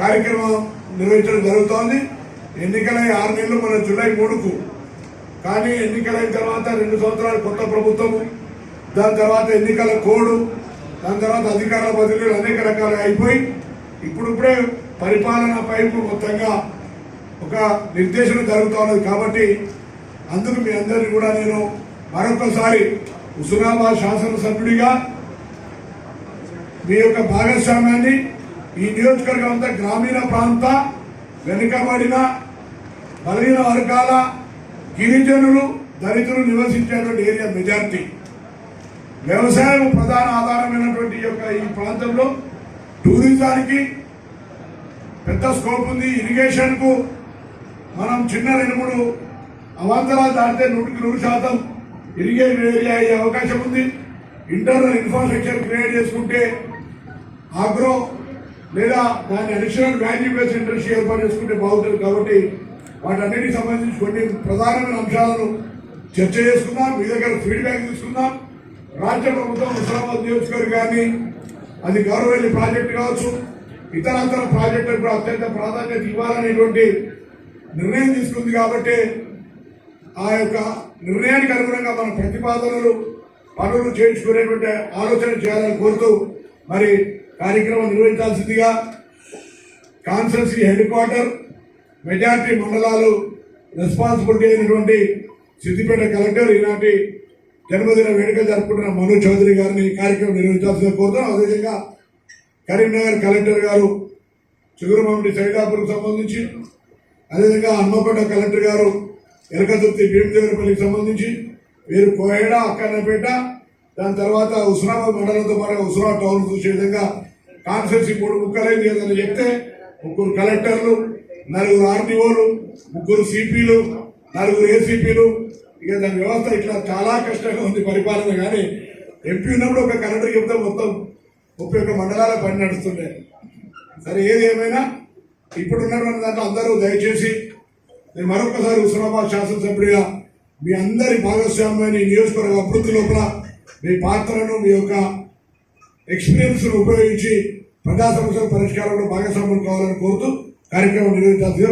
కార్యక్రమం నిర్వహించడం జరుగుతోంది. ఎన్నికలై ఆరు నెలలు మన జూలై మూడుకు. కానీ ఎన్నికలైన తర్వాత రెండు సంవత్సరాలు కొత్త ప్రభుత్వము. దాని తర్వాత ఎన్నికల కోడు. దాని తర్వాత అధికార బదిలీలు అనేక రకాలు అయిపోయి ఇప్పుడిప్పుడే పరిపాలన పైపు మొత్తంగా ఒక నిర్దేశం జరుగుతున్నది కాబట్టి అందుకు మీ అందరినీ కూడా నేను మరొకసారి హుజురాబాద్ శాసనసభ్యుడిగా మీ యొక్క భాగస్వామ్యాన్ని ఈ నియోజకవర్గం అంతా గ్రామీణ ప్రాంత వెనుకబడిన బలహీన వర్గాల గిరిజనులు దళితులు నివసించేటువంటి ఏరియా మెజార్టీ. వ్యవసాయం ప్రధాన ఆధారమైనటువంటి యొక్క ఈ ప్రాంతంలో టూరిజానికి పెద్ద స్కోప్ ఉంది. ఇరిగేషన్కు మనం చిన్న రెండు మూడు అవాంతరాలు దాటితే నూటికి నూరు శాతం ఇరిగేషన్ ఏరియా అయ్యే అవకాశం ఉంది. ఇంటర్నల్ ఇన్ఫ్రాస్ట్రక్చర్ క్రియేట్ చేసుకుంటే ఆగ్రో లేదా దాని అడిషనల్ వాల్యూ బేస్ ఇండస్ట్రీ ఏర్పాటు చేసుకుంటే బాగుంటుంది కాబట్టి వాటన్నిటికి సంబంధించి కొన్ని ప్రధానమైన అంశాలను చర్చ చేసుకుందాం. మీ దగ్గర ఫీడ్బ్యాక్ తీసుకుందాం. రాష్ట్ర ప్రభుత్వం హుస్నాబాద్ నియోజకవర్గాన్ని అది గౌరవల్లి ప్రాజెక్టు కావచ్చు ఇతరతర ప్రాజెక్టులకు కూడా అత్యంత ప్రాధాన్యత ఇవ్వాలనేటువంటి నిర్ణయం తీసుకుంది కాబట్టి ఆ యొక్క నిర్ణయానికి అనుగుణంగా మన ప్రతిపాదనలు పనులు చేయించుకునేటువంటి ఆలోచన చేయాలని కోరుతూ మరి కార్యక్రమం నిర్వహించాల్సిందిగా కాన్స్టెన్సీ హెడ్ క్వార్టర్ మెజార్టీ మండలాలు రెస్పాన్సిబిలిటీ అయినటువంటి సిద్దిపేట కలెక్టర్ ఈనాటి జన్మదిన వేడుక జరుపుకుంటున్న మను చౌదరి గారిని కార్యక్రమం నిర్వహించాల్సిందిగా కోరుతాం అదేవిధంగా కరీంనగర్ కలెక్టర్ గారు చిగురుమామిడి సైదాపూర్కు సంబంధించి అదేవిధంగా హన్మకొండ కలెక్టర్ గారు ఎరకదుర్తి భీమదేవరపల్లికి సంబంధించి వీరు కోహెడ అక్కన్నపేట దాని తర్వాత ఉస్మానాబాద్ మండలంతో పాటు ఉస్మానాబాద్ టౌన్ చూసే విధంగా కాన్స్టెన్సీ మూడు ముక్కలైంది ఏదని చెప్తే ముగ్గురు కలెక్టర్లు నలుగురు ఆర్టీఓలు ముగ్గురు సిపిలు నలుగురు ఏసీపీలు. ఇక దాని వ్యవస్థ ఇట్లా చాలా కష్టంగా ఉంది పరిపాలన కానీ ఎంపీ ఉన్నప్పుడు ఒక కలెక్టర్ చెప్తే మొత్తం ముప్పై ఒక్క మండలాల పని నడుస్తుండే. సరే ఏది ఏమైనా ఇప్పుడు ఉన్నటువంటి దాంట్లో అందరూ దయచేసి నేను మరొకసారి హుస్నాబాద్ శాసనసభ్యుడిగా మీ అందరి భాగస్వామ్యాన్ని నియోజకవర్గ అభివృద్ధి లోపల మీ పాత్రను మీ యొక్క ఎక్స్పీరియన్స్ ఉపయోగించి ప్రజా సమస్యల పరిష్కారంలో భాగస్వామ్యం కావాలని కోరుతూ కార్యక్రమం నిర్వహించాల్సిందిగా